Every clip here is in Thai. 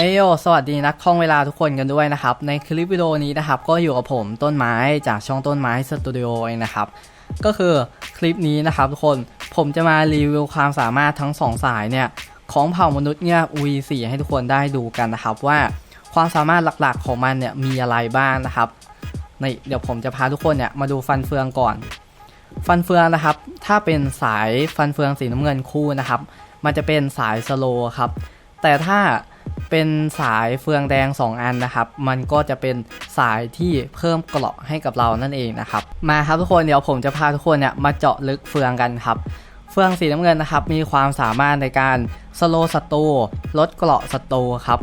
เอโยสวัสดีนักท่องเวลาทุกคนกันด้วยนะครับ ในคลิปวิดีโอนี้นะครับก็อยู่กับผมต้นไม้จากช่องต้นไม้สตูดิโอเองนะครับก็คือคลิปนี้นะครับทุกคนผมจะมารีวิวความสามารถทั้งสองสายเนี่ยของเผ่ามนุษย์เนี่ย V4 ให้ทุกคนได้ดูกันนะครับว่าความสามารถหลักๆของมันเนี่ยมีอะไรบ้างนะครับนี่เดี๋ยวผมจะพาทุกคนเนี่ยมาดูฟันเฟืองก่อน ฟันเฟืองนะครับ ถ้าเป็นสายฟันเฟืองสีน้ำเงินคู่นะครับ มันจะเป็นสายสโลครับแต่ถ้า เป็นสายเฟืองแดง 2 อันนะครับ มันก็จะเป็นสายที่เพิ่มเกราะให้กับเรานั่นเองนะครับ มาครับทุกคนเดี๋ยวผมจะพาทุกคนเนี่ยมาเจาะลึกเฟืองกันครับ เฟืองสีน้ำเงินนะครับ มีความสามารถในการสโลว์ศัตรูลดเกราะศัตรูครับ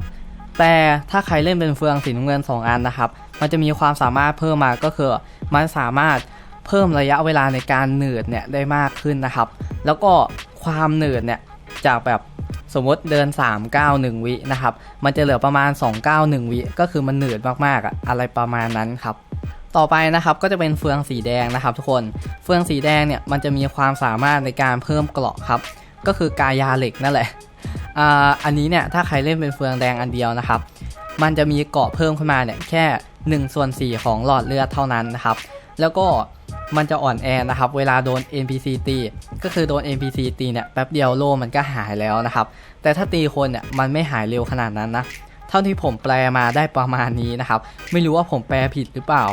แต่ถ้าใครเล่นเป็นเฟืองสีน้ำเงิน 2 อันนะครับ มันจะมีความสามารถเพิ่มมาก็คือ มันสามารถเพิ่มระยะเวลาในการหนืดเนี่ยได้มากขึ้นนะครับ แล้วก็ความหนืดเนี่ยจากแบบ สมมติเดิน 391 วินะครับ มันจะเหลือประมาณ 291 วิก็คือมันหนืดมากๆอะอะไรประมาณนั้นครับต่อไปนะครับก็จะเป็นเฟืองสีแดงนะครับ ทุกคนเฟืองสีแดงเนี่ยมันจะมีความสามารถในการเพิ่มเกราะครับ ก็คือกายาเหล็กนั่นแหละอ่าอันนี้เนี่ยถ้าใครเล่นเป็นเฟืองแดงอันเดียวนะครับ มันจะมีเกาะเพิ่มขึ้นมาเนี่ยแค่1ส่วน4ของหลอดเลือดเท่านั้นนะครับ แล้วก็ มันจะอ่อนแอนะครับ เวลาโดน NPC ตีก็คือโดน NPC ตีเนี่ยแป๊บเดียวโล่มันก็หายแล้วนะครับ แต่ถ้าตีคนเนี่ยมันไม่หายเร็วขนาดนั้นนะ เท่าที่ผมแปลมาได้ประมาณนี้นะครับ ไม่รู้ว่าผมแปลผิดหรือเปล่า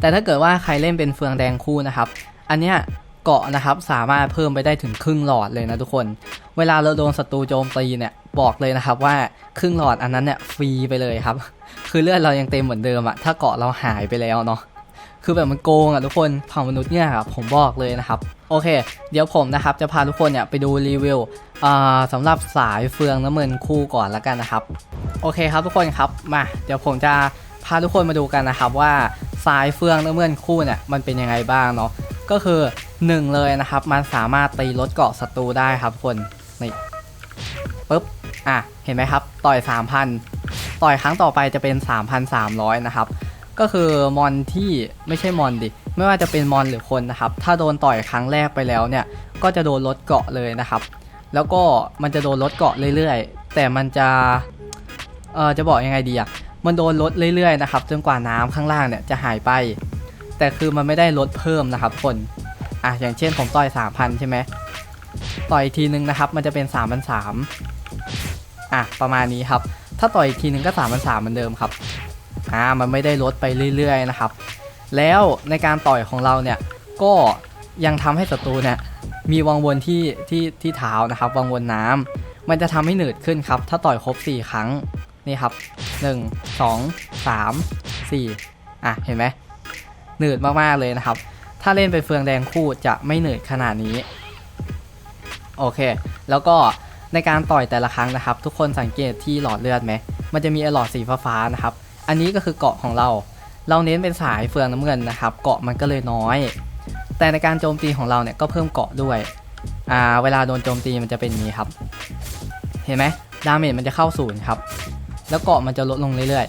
แต่ถ้าเกิดว่าใครเล่นเป็นเฟืองแดงคู่นะครับ อันเนี้ยเกาะนะครับสามารถเพิ่มไปได้ถึงครึ่งหลอดเลยนะทุกคน เวลาเราโดนศัตรูโจมตีเนี่ยบอกเลยนะครับว่าครึ่งหลอดอันนั้นเนี่ยฟรีไปเลยครับ คือเลือดเรายังเต็มเหมือนเดิมอะถ้าเกาะเราหายไปแล้วเนาะ คือแบบมันโกงอะทุกคนเผ่ามนุษย์เนี่ยครับผมบอกเลยนะครับ โอเค เดี๋ยวผมนะครับจะพาทุกคนเนี่ยไปดูรีวิวสำหรับสายเฟืองน้ำเงินคู่ก่อนละกันนะครับ โอเคครับทุกคนครับมา เดี๋ยวผมจะพาทุกคนมาดูกันนะครับว่าสายเฟืองน้ำเงินคู่เนี่ยมันเป็นยังไงบ้างเนาะก็คือหนึ่งเลยนะครับ มันสามารถตีลดเกาะศัตรูได้ครับทุกคนนี่ปุ๊บอะเห็นไหมครับ ต่อย 3,000 ต่อยครั้งต่อไปจะเป็น 3,300 นะครับ ก็คือมอนที่ไม่ใช่มอนดิ ไม่ว่าจะเป็นมอนหรือคนนะครับ ถ้าโดนต่อยครั้งแรกไปแล้วเนี่ย ก็จะโดนลดเกาะเลยนะครับ แล้วก็มันจะโดนลดเกาะเรื่อยๆ แต่มันจะ เออจะบอกยังไงดีอะมันโดนลดเรื่อยๆนะครับจนกว่าน้ำข้างล่างเนี่ยจะหายไป แต่คือมันไม่ได้ลดเพิ่มนะครับคนอะอย่างเช่นผมต่อย 3,000 ใช่ไหมต่อยอีกทีนึงนะครับ มันจะเป็น3,300อะประมาณนี้ครับ ถ้าต่อยอีกทีนึงก็3,300เหมือนเดิมครับ อ่ามันไม่ได้ลดไปเรื่อยๆนะครับ แล้วในการต่อยของเราเนี่ยก็ยังทำให้ศัตรูเนี่ยมีวังวนที่ที่ที่เท้านะครับ วังวนน้ำมันจะทำให้หนืดขึ้นครับ ถ้าต่อยครบ 4 ครั้งนี่ครับ 1 2 3 4อะเห็นไหมหนืดมากๆเลยนะครับ ถ้าเล่นเป็นเฟืองแดงคู่จะไม่หนืดขนาดนี้โอเค แล้วก็ในการต่อยแต่ละครั้งนะครับ ทุกคนสังเกตที่หลอดเลือดไหมมันจะมีไอหลอดสีฟ้าๆนะครับ อันนี้ก็คือเกาะของเรา เราเน้นเป็นสายเฟืองน้ำเงินนะครับ เกาะมันก็เลยน้อย แต่ในการโจมตีของเราเนี่ยก็เพิ่มเกาะด้วยอ่าเวลาโดนโจมตีมันจะเป็นนี้ครับ เห็นไหมดาเมจมันจะเข้าศูนย์ครับ แล้วเกาะมันจะลดลงเรื่อย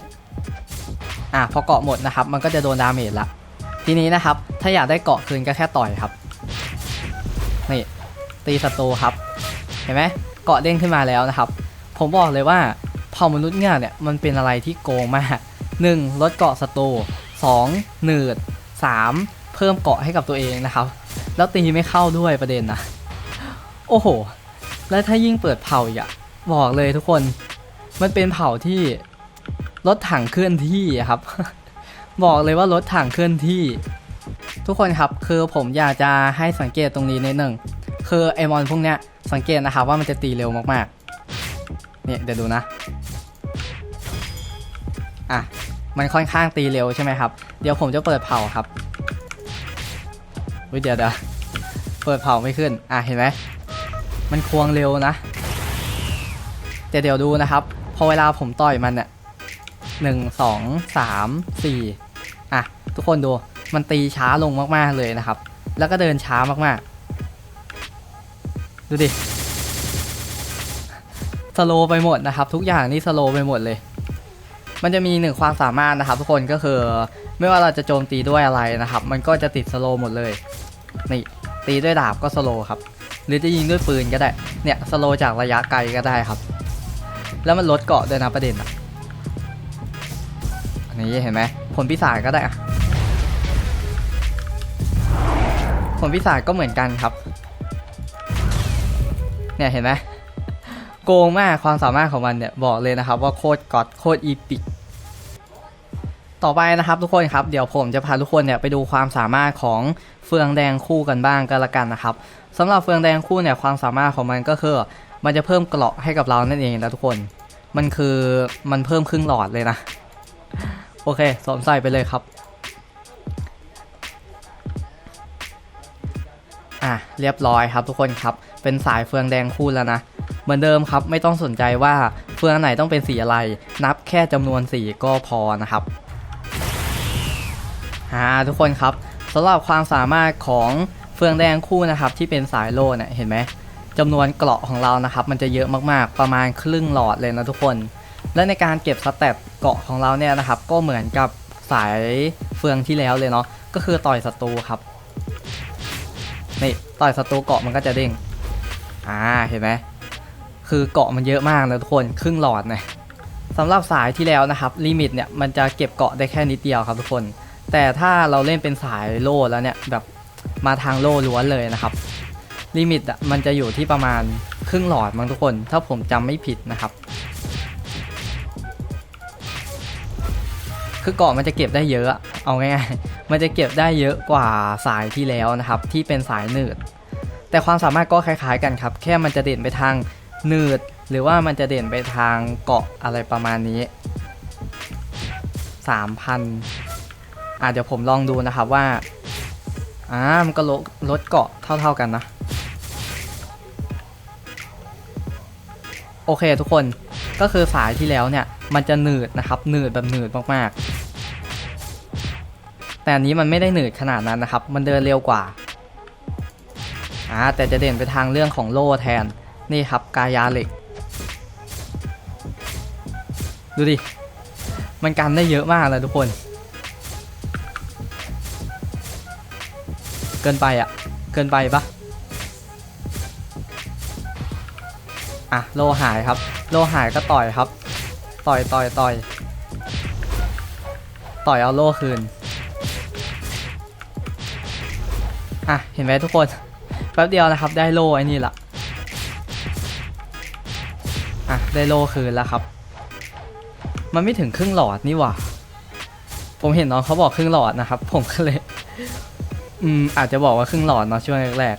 ๆอ่าพอเกาะหมดนะครับ มันก็จะโดนดาเมจละ ทีนี้นะครับ ถ้าอยากได้เกาะคืนก็แค่ต่อยครับ นี่ ตีศัตรูครับ เห็นไหมเกาะเด้งขึ้นมาแล้วนะครับ ผมบอกเลยว่าเผ่ามนุษย์เนี่ยเนี่ยมันเป็นอะไรที่โกงมาก 1. ลดเกาะศัตรู 2. หนืด 3. เพิ่มเกาะให้กับตัวเองนะครับ แล้วตีไม่เข้าด้วยประเด็นนะ โอ้โห แล้วถ้ายิ่งเปิดเผ่าอีกอะบอกเลยทุกคน มันเป็นเผ่าที่รถถังเคลื่อนที่ครับ บอกเลยว่ารถถังเคลื่อนที่ ทุกคนครับคือผมอยากจะให้สังเกตตรงนี้นิดหนึ่งคือไอมอนพวกเนี้ยสังเกตนะครับว่ามันจะตีเร็วมากๆ เนี่ยเดี๋ยวดูนะ อะ มันค่อนข้างตีเร็วใช่ไหมครับ เดี๋ยวผมจะเปิดเผาครับวิเดี๋ยวเดี๋ยวเปิดเผาไม่ขึ้น อะเห็นไหม มันควงเร็วนะ แต่เดี๋ยวดูนะครับ พอเวลาผมต่อยมันเนี่ยหนึ่งสองสามสี่อะ ทุกคนดู มันตีช้าลงมากๆเลยนะครับ แล้วก็เดินช้ามากๆ ดูดิสโลไปหมดนะครับ ทุกอย่างนี่สโลไปหมดเลย มันจะมีหนึ่งความสามารถนะครับทุกคนก็คือไม่ว่าเราจะโจมตีด้วยอะไรนะครับ มันก็จะติดสโลว์หมดเลยนี่ตีด้วยดาบก็สโลว์ครับ หรือจะยิงด้วยปืนก็ได้เนี่ยสโลว์จากระยะไกลก็ได้ครับ แล้วมันลดเกาะด้วยนะประเด็นอะอันนี้เห็นไหมผลพิศาจก็ได้อะผลพิศาจก็เหมือนกันครับ เนี่ยเห็นไหม โกงมากความสามารถของมันเนี่ยบอกเลยนะครับว่าโคตรก๊อตโคตรอีปิกต่อไปนะครับทุกคนครับเดี๋ยวผมจะพาทุกคนเนี่ยไปดูความสามารถของเฟืองแดงคู่กันบ้างก็แล้วกันนะครับสำหรับเฟืองแดงคู่เนี่ยความสามารถของมันก็คือ มันจะเพิ่มเกราะให้กับเรานั่นเองนะทุกคน มันคือมันเพิ่มครึ่งหลอดเลยนะ โอเคสวมใส่ไปเลยครับอะเรียบร้อยครับทุกคนครับ เป็นสายเฟืองแดงคู่แล้วนะ เหมือนเดิมครับ ไม่ต้องสนใจว่าเฟืองไหนต้องเป็นสีอะไร นับแค่จำนวนสีก็พอนะครับอ่าทุกคนครับสำหรับความสามารถของเฟืองแดงคู่นะครับ ที่เป็นสายโล่เนี่ยเห็นไหมจำนวนเกราะของเรานะครับ มันจะเยอะมากๆประมาณครึ่งหลอดเลยนะทุกคน และในการเก็บสเตตเกราะของเราเนี่ยนะครับ ก็เหมือนกับสายเฟืองที่แล้วเลยเนาะก็คือต่อยศัตรูครับนี่ต่อยศัตรูเกาะมันก็จะเด้งอ่าเห็นไหม คือเกาะมันเยอะมากนะทุกคนครึ่งหลอดนะสำหรับสายที่แล้วนะครับลิมิตเนี่ยมันจะเก็บเกาะได้แค่นิดเดียวครับทุกคน แต่ถ้าเราเล่นเป็นสายโล่แล้วเนี่ยแบบมาทางโล่ล้วนเลยนะครับลิมิตอะมันจะอยู่ที่ประมาณครึ่งหลอดมั้งทุกคน ถ้าผมจำไม่ผิดนะครับ คือเกาะมันจะเก็บได้เยอะอะเอาง่ายๆมันจะเก็บได้เยอะกว่าสายที่แล้วนะครับ ที่เป็นสายหนืดแต่ความสามารถก็คล้ายๆกันครับ แค่มันจะเด่นไปทาง หนืดหรือว่ามันจะเด่นไปทางเกาะอะไรประมาณนี้ 3,000อะเดี๋ยวผมลองดูนะครับว่าอ่ามันก็ลดลดเกาะเท่า ๆกันนะ โอเคทุกคนก็คือสายที่แล้วเนี่ย มันจะหนืดนะครับหนืดแบบหนืดมากๆ แต่อันนี้มันไม่ได้หนืดขนาดนั้นนะครับ มันเดินเร็วกว่าอ่าแต่จะเด่นไปทางเรื่องของโล่แทน นี่ครับกายาเหล็ก ดูดิ มันกันได้เยอะมากเลยทุกคน เกินไปอะ เกินไปปะอะโลหายครับ โลหายก็ต่อยครับ ต่อยต่อยต่อยต่อยเอาโลคืน อะ เห็นไหมทุกคน แป๊บเดียวนะครับ ได้โลไอ้นี่ละ ได้โลคืนแล้วครับ มันไม่ถึงครึ่งหลอดนี่หว่า ผมเห็นน้องเขาบอกครึ่งหลอดนะครับ ผมก็เลย อืมอาจจะบอกว่าครึ่งหลอดเนาะช่วงแรก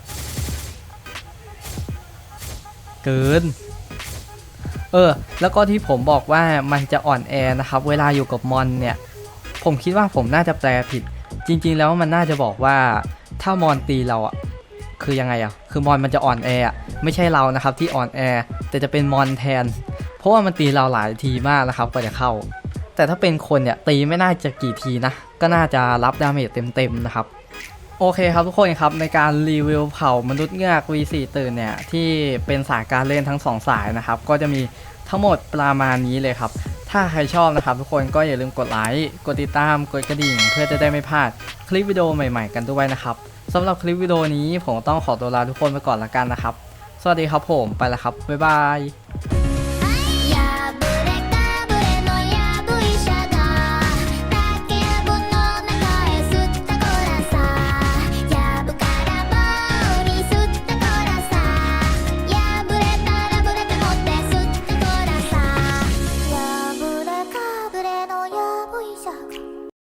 ๆ เกิน เออ แล้วก็ที่ผมบอกว่ามันจะอ่อนแอนะครับ เวลาอยู่กับมอนเนี่ย ผมคิดว่าผมน่าจะแปลผิด จริง ๆ แล้วมันน่าจะบอกว่าถ้ามอนตีเราอะคือยังไงอะคือมอนมันจะอ่อนแอ ไม่ใช่เรานะครับที่อ่อนแอ แต่จะเป็นมอนแทน เพราะว่ามันตีเราหลายทีมากนะครับกว่าจะเข้า แต่ถ้าเป็นคนเนี่ยตีไม่น่าจะกี่ทีนะ ก็น่าจะรับดาเมจเต็มๆนะครับโอเคครับทุกคนครับในการรีวิวเผ่ามนุษย์เงือก V4 ตื่นเนี่ยที่เป็นสายการเล่นทั้งสองสายนะครับก็จะมีทั้งหมดประมาณนี้เลยครับ ถ้าใครชอบนะครับทุกคนก็อย่าลืมกดไลค์กดติดตามกดกระดิ่ง เพื่อจะได้ไม่พลาดคลิปวิดีโอใหม่ๆกันด้วยนะครับสำหรับคลิปวิดีโอนี้ผมต้องขอตัวลาทุกคนไปก่อนละกันนะครับ สวัสดีครับผมไปแล้วครับบ๊ายบาย